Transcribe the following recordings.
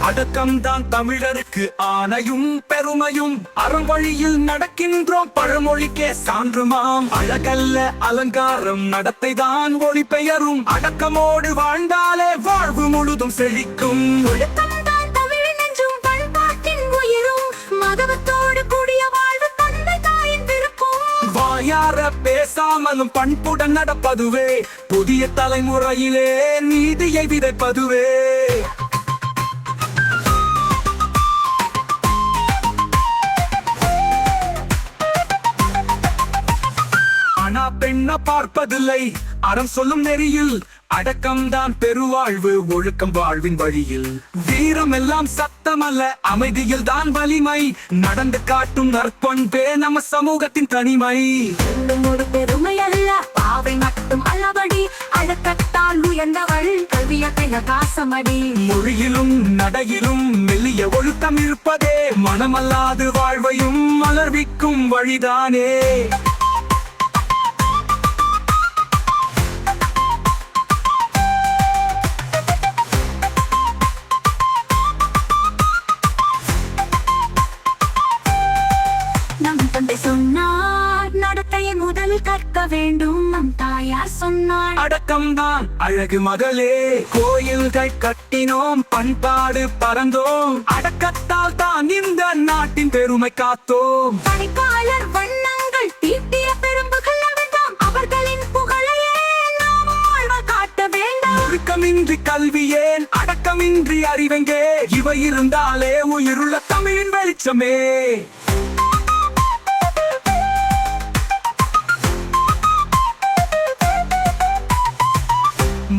அடக்கம்தான் தமிழருக்கு ஆணையும் பெருமையும். அறம் வழியில் நடக்கின்றோம் பழமொழிக்கே சான்றுமாம். அழகல்ல அலங்காரம் நடத்தை தான் ஒளி பெயரும் அடக்கமோடு வாழ்ந்தாலே வாழ்வு முழுதும் செழிக்கும். வாயார பேசாமலும் பண்புடன் நடப்பதுவே. புதிய தலைமுறையிலே நீதியை விதைப்பதுவே. ஆனா பெண்ண பார்ப்பதில்லை. அறம் சொல்லும் நெறியில் அடக்கம்தான் பெருவாழ்வு ஒழுக்கம் வாழ்வின் வழியில். வீரம் எல்லாம் சத்தமல்ல அமைதியில் தான் வலிமை. நடந்து காட்டும் நற்பண்பே நம்ம சமூகத்தின் தனிமை. ஒரு பெருமை அல்ல பாவை மட்டும் அல்லபடி அழக்கத்தால் உயர்ந்தவள் கல்வியத்தை காசமடி மொழியிலும் நடையிலும் மெல்லிய ஒழுக்கம் இருப்பதே மனமல்லாது வாழ்வையும் மலர்விக்கும் வழிதானே. முதலில் கற்க வேண்டும் நம் தாயார் சொன்னார் அடக்கம்தான் அழகு மகளே கோயில்கள் கட்டினோம் பண்பாடு பறந்தோம். அடக்கத்தால் தான் இந்த நாட்டின் பெருமை காத்தோம். பணிப்பாளர் வண்ணங்கள் தீட்டிய பெரும்புகள் அவர்களின் புகழையே நாம் காட்ட வேண்டும். ஒழுக்கமின்றி கல்வி ஏன்? அடக்கமின்றி அறிவெங்கே? இவை இருந்தாலே உயிருள்ள தமிழின் வெளிச்சமே.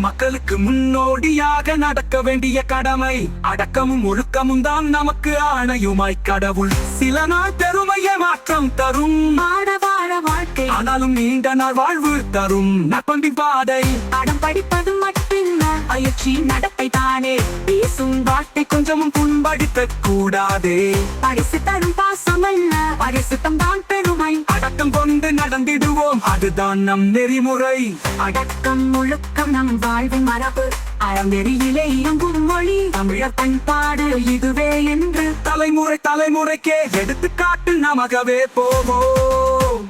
மக்களுக்கு முன்னோடியாக நடக்க வேண்டிய கடமை. அடக்கமும் ஒழுக்கமும் தான் நமக்கு ஆணையுமாய் கடவுள். சில நாள் பெருமைய மாற்றம் தரும். வாழ்க்கை. ஆனாலும் நீண்ட நாள் வாழ்வு தரும். நற்பண்பின் பாதை. படம் படிப்பது மட்டுமல்ல பயிற்சி நடத்தை தானே. பேசும் வார்த்தை கொஞ்சமும் புண்படுத்த கூடாதே. பரிசு தரும் பாசமல்ல பரிசுத்தம் தான் அடக்கம் கொண்டு நடந்திடுவோம். அதுதான் நம் நெறிமுறை. அடக்கம் ஒழுக்கம் நம் வாழ்வின் மரபு. அறநெறியிலே இயங்கும் மொழி. தமிழர் பண்பாடு இதுவே என்று. தலைமுறை தலைமுறைக்கே எடுத்துக்காட்டு நமகவே போவோம்.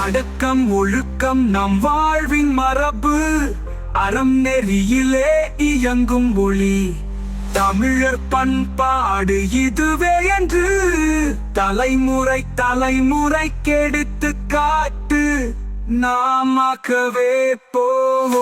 அடக்கம் ஒழுக்கம் நம் வாழ்வின் மரபு. அறம் நெறியிலே இயங்கும் ஒளி. தமிழர் பண்பாடு இதுவே என்று தலைமுறை தலைமுறை கெடுத்து காட்டு. நாமக்கவே போவோம்.